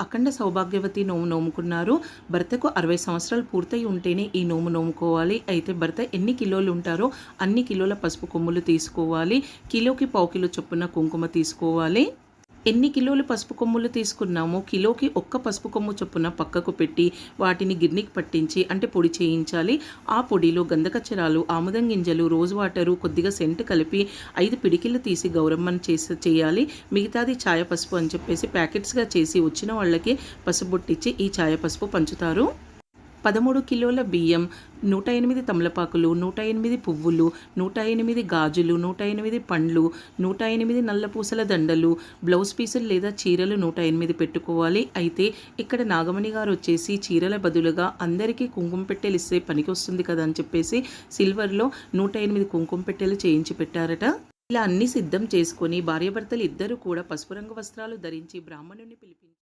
అఖండ సౌభాగ్యవతి నోము నోముకున్నారు. భర్తకు అరవై సంవత్సరాలు పూర్తయి ఉంటేనే ఈ నోము నోముకోవాలి. అయితే భర్త ఎన్ని కిలోలు ఉంటారో అన్ని కిలోల పసుపు కొమ్ములు తీసుకోవాలి. కిలోకి పావు కిలో చొప్పున కుంకుమ తీసుకోవాలి. ఎన్ని కిలోలు పసుపు కొమ్ములు తీసుకున్నామో కిలోకి ఒక్క పసుపు కొమ్ము చొప్పున పక్కకు పెట్టి వాటిని గిర్నికి పట్టించి అంటే పొడి చేయించాలి. ఆ పొడిలో గంధకచ్చరాలు ఆముదం గింజలు రోజ్ వాటరు కొద్దిగా సెంట్ కలిపి ఐదు పిడికిళ్ళు తీసి గౌరమ్మను చేసి చేయాలి. మిగతాది ఛాయ పసుపు అని చెప్పేసి ప్యాకెట్స్గా చేసి వచ్చిన వాళ్ళకి పసుపు బొట్టిచ్చి ఈ ఛాయ పసుపు పంచుతారు. పదమూడు కిలోల బియ్యం నూట ఎనిమిది తమలపాకులు నూట ఎనిమిది పువ్వులు నూట ఎనిమిది గాజులు నూట ఎనిమిది పండ్లు నూట ఎనిమిది నల్లపూసల దండలు బ్లౌజ్ పీసులు లేదా చీరలు నూట ఎనిమిది పెట్టుకోవాలి. అయితే ఇక్కడ నాగమణి గారు వచ్చేసి చీరల బదులుగా అందరికీ కుంకుమ పెట్టెలు ఇస్తే పనికి వస్తుంది కదా అని చెప్పేసి సిల్వర్లో నూట ఎనిమిది కుంకుమ పెట్టెలు చేయించి పెట్టారట. ఇలా అన్ని సిద్ధం చేసుకొని భార్యాభర్తలు ఇద్దరు కూడా పసుపు రంగు వస్త్రాలు ధరించి బ్రాహ్మణుని పిలిపించారు